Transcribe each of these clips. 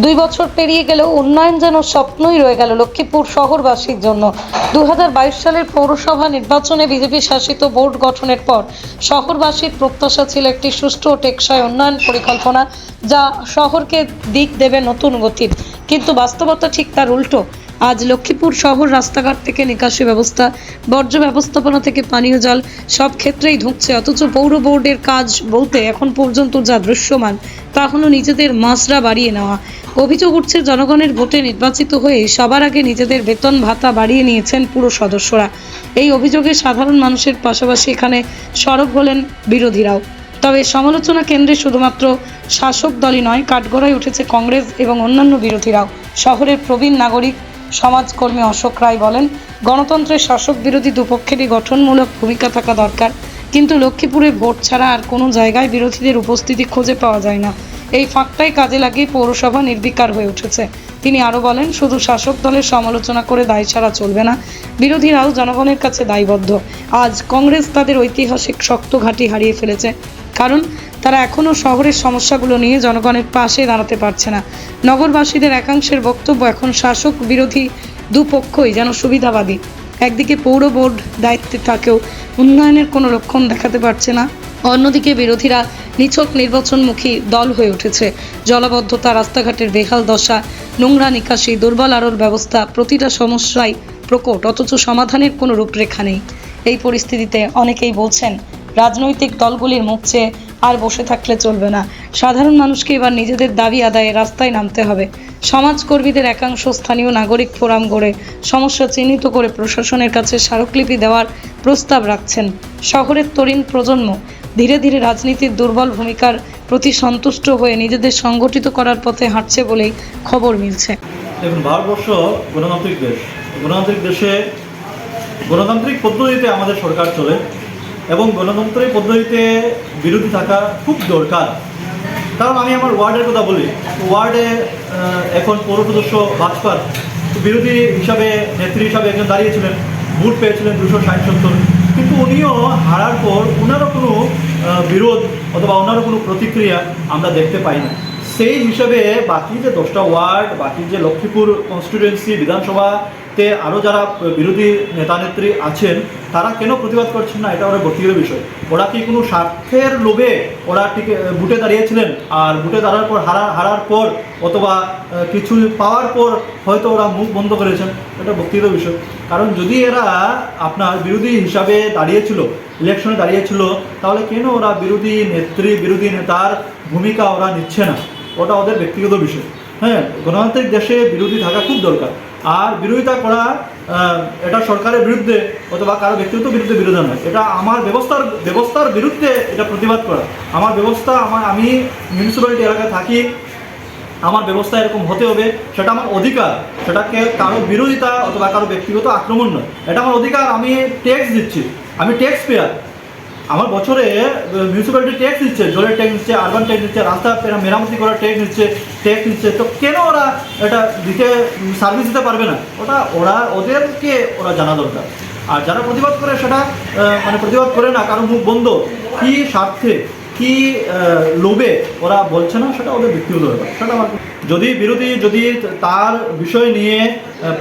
দুই বছর পেরিয়ে গেলেও উন্নয়ন যেন স্বপ্নই রয়ে গেল লক্ষ্মীপুর শহরবাসীর জন্য। দুই হাজার বাইশ সালের পৌরসভা নির্বাচনে বিজেপি শাসিত বোর্ড গঠনের পর শহরবাসীর প্রত্যাশা ছিল একটি সুষ্ঠু ও টেকসই উন্নয়ন পরিকল্পনা যা শহরকে দিক দেবে নতুন গতির। কিন্তু বাস্তবতা ঠিক তার উল্টো। আজ লক্ষ্মীপুর শহর রাস্তাঘাট থেকে নিকাশি ব্যবস্থা, বর্জ্য ব্যবস্থাপনা থেকে পানীয় জল, সব ক্ষেত্রেই ঢুকছে। অথচ পৌর বোর্ডের কাজ বলতে এখন পর্যন্ত যা দৃশ্যমান, তা হলো নিজেদের মাসরা বাড়িয়ে নেওয়া। অভিযোগ উঠছে, জনগণের ভোটে নির্বাচিত হয়ে সবার আগে নিজেদের বেতন ভাতা বাড়িয়ে নিয়েছেন পুরো সদস্যরা। এই অভিযোগে সাধারণ মানুষের পাশাপাশি এখানে সরব হলেন বিরোধীরাও। তবে সমালোচনা কেন্দ্রে শুধুমাত্র শাসক দলই নয়, কাঠগড়ায় উঠেছে কংগ্রেস এবং অন্যান্য বিরোধীরাও। শহরের প্রবীণ নাগরিক, সমাজকর্মী অশোক রায় বলেন, গণতন্ত্রের শাসক বিরোধী দুপক্ষেরই গঠনমূলক ভূমিকা থাকা দরকার। কিন্তু লক্ষ্মীপুরে ভোট ছাড়া আর কোনো জায়গায় বিরোধীদের উপস্থিতি খুঁজে পাওয়া যায় না। এই ফাঁকটাই কাজে লাগিয়ে পৌরসভা নির্বিকার হয়ে উঠেছে। তিনি আরও বলেন, শুধু শাসক দলের সমালোচনা করে দায় ছাড়া চলবে না, বিরোধীরাও জনগণের কাছে দায়বদ্ধ। আজ কংগ্রেস তাদের ঐতিহাসিক শক্ত ঘাঁটি হারিয়ে ফেলেছে। কারণ তারা এখনও শহরের সমস্যাগুলো নিয়ে জনগণের পাশে দাঁড়াতে পারছে না। নগরবাসীদের একাংশের বক্তব্য এখন শাসক বিরোধী দুপক্ষই যেন সুবিধাবাদী। একদিকে পৌর বোর্ড দায়িত্বে থাকেও উন্নয়নের কোনো লক্ষণ দেখাতে পারছে না। অন্যদিকে বিরোধীরা নিছক নির্বাচনমুখী দল হয়ে উঠেছে। জলাবদ্ধতা, রাস্তাঘাটের বেহাল দশা, নোংরা নিকাশি, দুর্বল আরোর ব্যবস্থা প্রতিটা সমস্যাই প্রকট, অথচ সমাধানের কোনো রূপরেখা নেই। এই পরিস্থিতিতে অনেকেই বলছেন রাজনৈতিক দলগুলির মুখ চেয়ে আর বসে থাকলে চলবে না। সাধারণ মানুষকে এবার নিজেদের দাবি আদায়ে রাস্তায় নামতে হবে। সমাজকর্মীদের একাংশ স্থানীয় নাগরিক ফোরাম গড়ে সমস্যা চিহ্নিত করে প্রশাসনের কাছে স্মারকলিপি দেওয়ার প্রস্তাব রাখছেন শহরের তরুণ প্রজন্ম। ধীরে ধীরে রাজনীতির দুর্বল ভূমিকার প্রতি সন্তুষ্ট হয়ে নিজেদের সংগঠিত করার পথে হাঁটছে বলেই খবর মিলছে। ভারতবর্ষ গণতান্ত্রিক দেশ। গণতান্ত্রিক দেশে গণতান্ত্রিক পদ্ধতিতে আমাদের সরকার চলে। এবং গণতন্ত্রের পদ্ধতিতে বিরোধী থাকা খুব দরকার। কারণ আমি আমার ওয়ার্ডের কথা বলি। ওয়ার্ডে এখন পৌর সদস্য ভাজপার বিরোধী হিসাবে, নেত্রী হিসাবে একজন দাঁড়িয়েছিলেন। ভোট পেয়েছিলেন দুশো ষাট সত্তর। কিন্তু উনিও হারার পর ওনারও কোনো বিরোধ অথবা ওনারও কোনো প্রতিক্রিয়া আমরা দেখতে পাই না সেই হিসেবে বাকি যে দশটা ওয়ার্ড, বাকি যে লক্ষ্মীপুর কনস্টিটুয়েন্সি বিধানসভাতে আরও যারা বিরোধী নেতা নেত্রী আছেন, তারা কেন প্রতিবাদ করছেন না? এটা ওরা ব্যক্তিগত বিষয়। ওরা কি কোনো স্বার্থের লোভে ওরা ঠিক বুটে দাঁড়িয়েছিলেন? আর বুটে দাঁড়ার পর, হারা, হারার পর, অথবা কিছু পাওয়ার পর হয়তো ওরা মুখ বন্ধ করেছেন? এটা ব্যক্তিগত বিষয়। কারণ যদি এরা আপনার বিরোধী হিসাবে দাঁড়িয়েছিল, ইলেকশনে দাঁড়িয়েছিল, তাহলে কেন ওরা বিরোধী নেত্রী, বিরোধী নেতার ভূমিকা ওরা নিচ্ছে না? ওটা ওদের ব্যক্তিগত বিষয়। হ্যাঁ গণতান্ত্রিক দেশে বিরোধী থাকা খুব দরকার। আর বিরোধিতা করা এটা সরকারের বিরুদ্ধে অথবা কারও ব্যক্তিগত বিরুদ্ধে বিরোধী নয়। এটা আমার ব্যবস্থার ব্যবস্থার বিরুদ্ধে এটা প্রতিবাদ করা। আমার ব্যবস্থা, আমার, আমি মিউনিসিপ্যালিটি এলাকায় থাকি, আমার ব্যবস্থা এরকম হতে হবে, সেটা আমার অধিকার। সেটাকে কারও বিরোধিতা অথবা কারও ব্যক্তিগত আক্রমণ নয়। এটা আমার অধিকার, আমি ট্যাক্স দিচ্ছি। আমি ট্যাক্স পেয়ার আমার বছরে মিউনিসিপ্যালিটি ট্যাক্স দিচ্ছে জলের ট্যাক্স দিচ্ছে আরবান ট্যাক্স দিচ্ছে রাস্তা মেরামতি করার ট্যাক্স দিচ্ছে ট্যাক্স দিচ্ছে তো কেন ওরা এটা দিতে সার্ভিস দিতে পারবে না? ওটা ওরা, ওদেরকে ওরা জানা দরকার। আর যারা প্রতিবাদ করে সেটা মানে প্রতিবাদ করে না, কারণ মুখ বন্ধ। কী স্বার্থে? কি লোভে ওরা বলছে না, সেটা ওদের ব্যক্তিগত ব্যাপার। সেটা আমার যদি বিরোধী, যদি তার বিষয় নিয়ে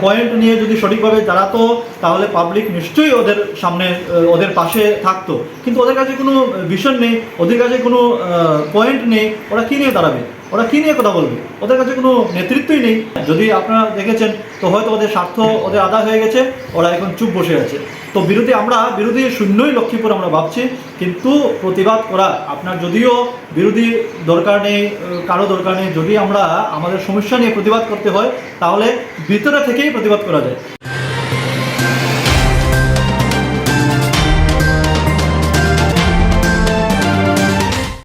পয়েন্ট নিয়ে যদি সঠিকভাবে দাঁড়াতো তাহলে পাবলিক নিশ্চয়ই ওদের সামনে ওদের পাশে থাকতো। কিন্তু ওদের কাছে কোনো ভিশন নেই, ওদের কাছে কোনো পয়েন্ট নেই, ওরা কী নিয়ে দাঁড়াবে? ওরা কী নিয়ে কথা বলবে? ওদের কাছে কোনো নেতৃত্বই নেই। যদি আপনারা দেখেছেন, তো হয়তো ওদের স্বার্থ ওদের আদায় হয়ে গেছে, ওরা এখন চুপ বসে আছে। তো বিরোধী, আমরা বিরোধী শূন্যই লক্ষ্মীপুর আমরা ভাবছি, কিন্তু প্রতিবাদ করা আপনার যদিও বিরোধী দরকার নেই, কারও দরকার নেই, যদি আমরা আমাদের সমস্যা নিয়ে প্রতিবাদ করতে হয়, তাহলে ভিতরে থেকেই প্রতিবাদ করা যায়।